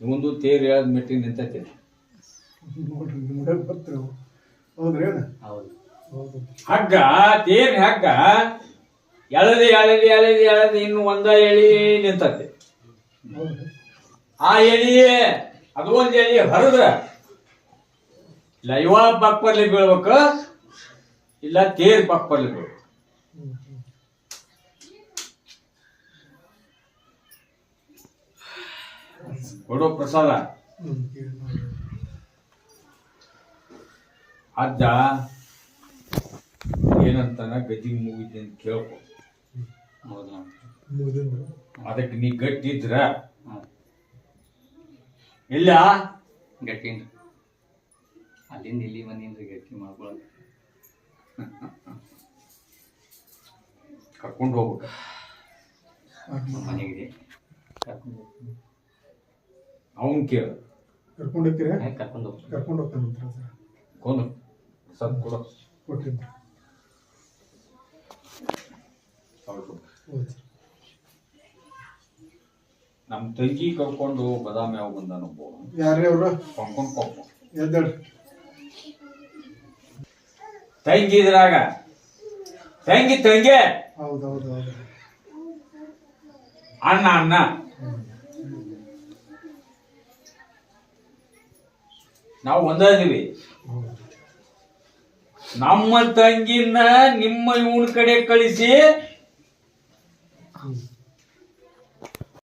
ಇವಂದು ತೇರು ಹೇಳದ್ ಮೆಟ್ಟಿಗೆ ನಿಂತೈತಿ? ಹಗ್ಗ ತೇರ್ ಹಗ್ಗ ಎಳದಿ ಎಳದಿ ಎಳದಿ ಎಳದಿ ಇನ್ನು ಒಂದ ಎಳಿ ನಿಂತತಿ. ಆ ಎಳಿ ಅದು ಒಂದ್ ಎಳಿ ಹರಿದ್ರ ಇಲ್ಲ ಪಕ್ ಬೀಳ್ಬೇಕು ಇಲ್ಲ ತೇರ್ ಪಕ್ಕಲ್ಲಿ ಬೀಳ್ಬೇಕು. ಕೊಡೋ ಪ್ರಸಾದ. ಅಜ್ಜ ಏನಂತಾನ ಗದಿ ಮುಗಿದ್ದೆ ಅಂತ ಕೇಳ್ಕೊ. ಅದಕ್ಕೆ ನೀ ಗಟ್ಟಿ ಇದ್ರ ಹಾಂ ಇಲ್ಲ. ಗಟ್ಟಿ ಅಲ್ಲಿಂದ ಇಲ್ಲಿ ಬಂದಿಂದ ಗಟ್ಟಿ ಮಾಡ್ಕೊಳ ಕರ್ಕೊಂಡು ಹೋಗ್ಬೇಕು. ಮನೆಗೆ ಕರ್ಕೊಂಡು ಹೋಗ್ತೀನಿ. ಅವನ್ ಕೇಳು. ಕರ್ಕೊಂಡು ಹೋಗ್ತೀರಾ ಹೆಂಗೆ ಕರ್ಕೊಂಡು ಹೋಗ್ತೀನಿ ಕರ್ಕೊಂಡು ಹೋಗ್ತಾನಂತ್ರ ಸರ್ ಕೊಂಡು. ಸನ್ ಕೊಡು. ಕೊಟ್ಟಿದ್ದು ಹೌದು ಹೌದು ಸರ್. ನಮ್ಮ ತಂಗಿ ಕರ್ಕೊಂಡು ಬದಾಮಿ ಯಾವ ಬಂದ ಒಬ್ಬ. ಯಾರೇ ಅವರು? ಕೊಂಡ್ಕೊಂಡು ಕೊಪ್ಪ ಎದ್ದೇಳಿ. ತಂಗಿ ಇದ್ರಾಗ. ತಂಗಿ ತಂಗಿ. ಹೌದು ಹೌದು ಹೌದು ಅಣ್ಣ. ಅಣ್ಣ ನಾವು ಒಂದಾದೀವಿ ನಮ್ಮ ತಂಗಿನ ನಿಮ್ಮ ಇವನ ಕಡೆ ಕಳಿಸಿ.